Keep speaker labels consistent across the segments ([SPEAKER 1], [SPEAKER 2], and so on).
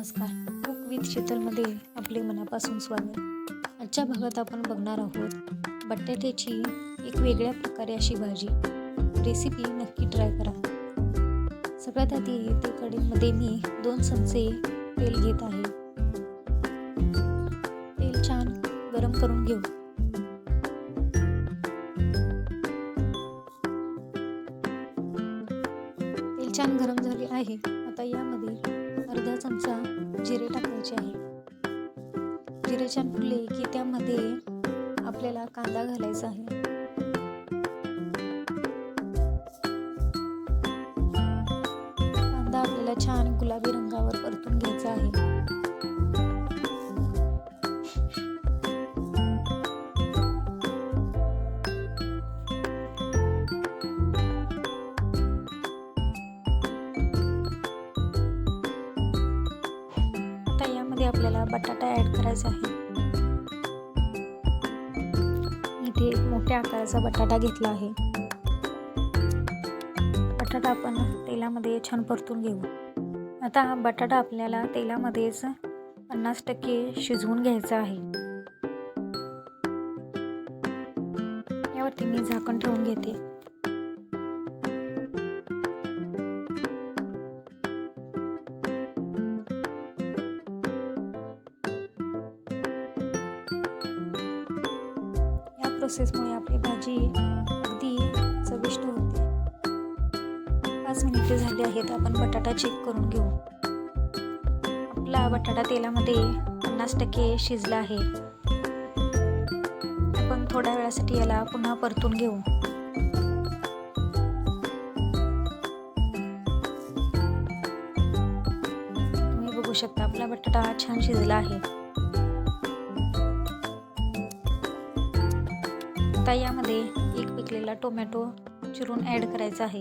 [SPEAKER 1] नमस्कार. Cook with शीतलमध्ये आपले मनापासून स्वागत. आजच्या भागात आपण बघणार आहोत बटाट्याची एक वेगळ्या प्रकारे अशी भाजी. रेसिपी नक्की ट्राय करा. सगळ्यात आधी ते कढईमध्ये मी दोन चमचे तेल घेत आहे. तेल छान गरम करून घेऊ. तेल छान गरम झाले आहे. आता या अर्धा चमचा जिरे टाकायचे आहे. जिरे छान फुले की त्यामध्ये आपल्याला कांदा घालायचा आहे. कांदा आपल्याला छान गुलाबी रंगावर परत आपल्याला बटाटा ॲड करायचा आहे. इथे एक मोठ्या आकाराचा बटाटा घेतला आहे. बटाटा आपण तेलामध्ये छान परतून घेऊ. आता हा बटाटा आपल्याला तेलामध्येच पन्नास टक्के शिजवून घ्यायचा आहे. यावरती मी झाकण ठेवून घेते. प्रोसेसमुळे आपली भाजी अगदी चविष्ट होते. पाच मिनिटे झाली आहेत आपण बटाटा चेक करून घेऊ. आपला बटाटा तेलामध्ये पन्नास टक्के शिजला आहे. आपण थोड्या वेळासाठी याला पुन्हा परतून घेऊ. तुम्ही बघू शकता आपला बटाटा छान शिजला आहे. आता यामध्ये एक पिकलेला टोमॅटो चिरून ॲड करायचा आहे.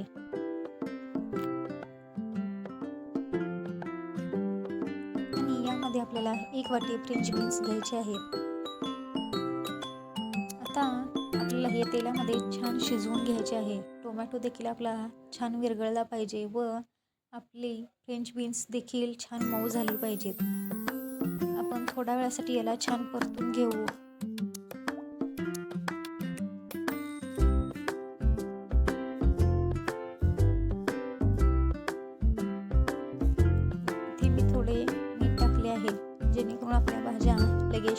[SPEAKER 1] आणि यामध्ये आपल्याला एक वाटी फ्रेंच बीन्स घ्यायचे आहेत. आता आपल्याला हे तेलामध्ये छान शिजवून घ्यायचे आहे. टोमॅटो देखील आपला छान विरघळला पाहिजे व आपली फ्रेंच बीन्स देखील छान मऊ झाली पाहिजेत. आपण थोड्या वेळासाठी याला छान परतून घेऊ.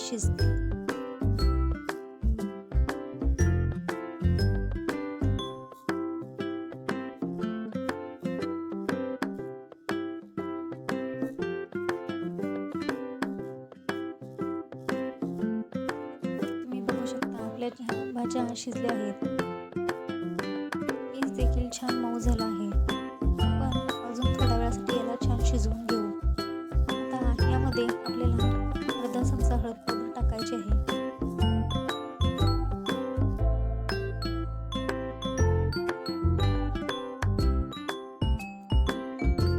[SPEAKER 1] लगेच तुम्ही बघू शकता आपल्या भाज्या शिजल्या आहेत पीस देखील छान मऊ झाला आहे. आपण अजून थोड्या वेळासाठी याला छान शिजवून घेऊ. आता यामध्ये आपल्याला अर्धा चमचा हळद पावडर टाकायची आहे.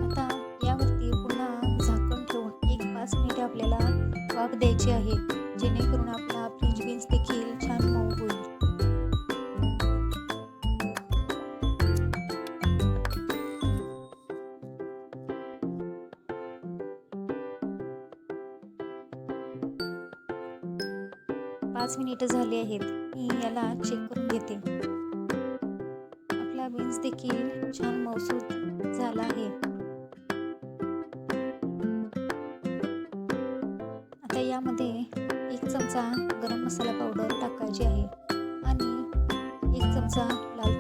[SPEAKER 1] आता यावरती पुन्हा झाकण ठेवून एक पाच मिनिटे आपल्याला वाफ द्यायची आहे जेणेकरून आपण पाच मिनिटं झाली आहेत. मी याला चेक करून घेते. आपला बीन्स देखील छान मौसूद झाला आहे. आता यामध्ये एक चमचा गरम मसाला पावडर टाकायची आहे. आणि एक चमचा लाल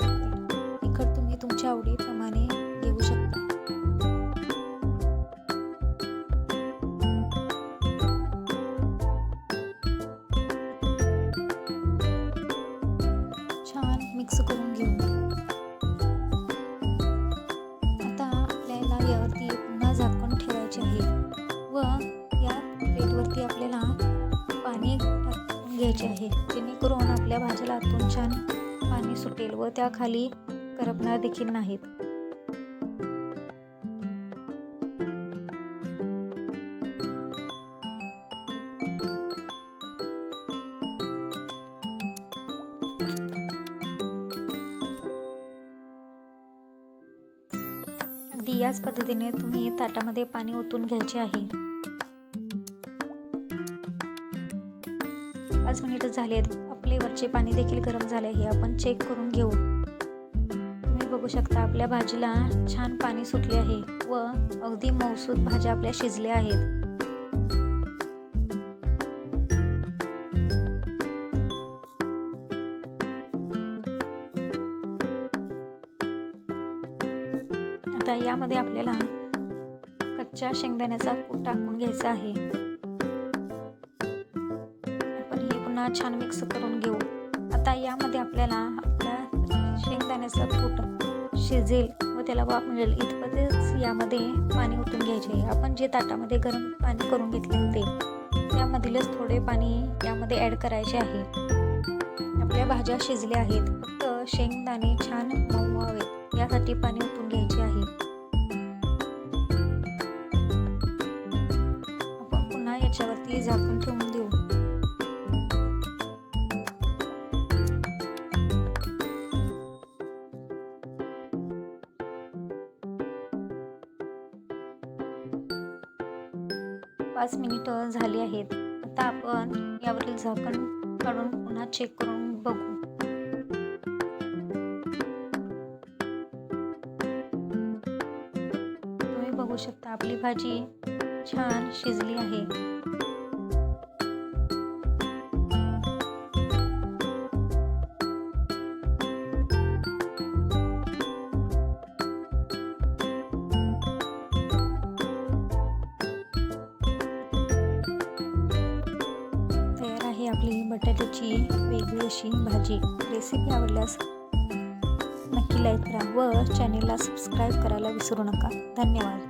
[SPEAKER 1] मिक्स करून घेऊ आता आपल्याला यावरती पुन्हा झाकण ठेवायचे आहे. व या प्लेटवरती आपल्याला पाणी टाकून घ्यायचे आहे. जेणेकरून आपल्या भाज्याला आतून छान पाणी सुटेल व त्या खाली करपणार देखील नाहीत. याच पद्धतीने तुम्ही ताटामध्ये पाणी ओतून घ्यायचे आहे. पाच मिनिट झाले आपले वरचे पाणी देखील गरम झाले आहे. आपण चेक करून घेऊ. तुम्ही बघू शकता आपल्या भाजीला छान पाणी सुटले आहे व अगदी मौसूद भाज्या आपल्या शिजल्या आहेत. आता यामध्ये आपल्याला कच्च्या शेंगदाण्याचा कूट टाकून घ्यायचा आहे. आपण हे पुन्हा छान मिक्स करून घेऊ. आता यामध्ये आपल्याला आपल्या शेंगदाण्याचा कूट शिजेल व त्याला वाफ म्हणजे मिळेल इतपतच यामध्ये पाणी ओतून घ्यायचे. आहे आपण जे ताटामध्ये गरम पाणी करून घेतले होते त्यामधीलच थोडे पाणी यामध्ये ॲड करायचे आहे. आपल्या भाज्या शिजल्या आहेत. फक्त शेंगदाणे छान मऊ व्हावेत. यासाठी पाणी ओतून घ्यायचे आहे. याच्यावरती झाकण ठेवून देऊ. पाच मिनिटं झाली आहेत. आता आपण यावरील झाकण काढून पुन्हा चेक करून बघू. तुम्ही बघू शकता आपली भाजी छान शिजली आहे. बटाट्याची वेगळी अशी भाजी. रेसिपी आवडल्यास नक्की लाईक करा व चॅनेलला सबस्क्राईब करायला विसरू नका. धन्यवाद.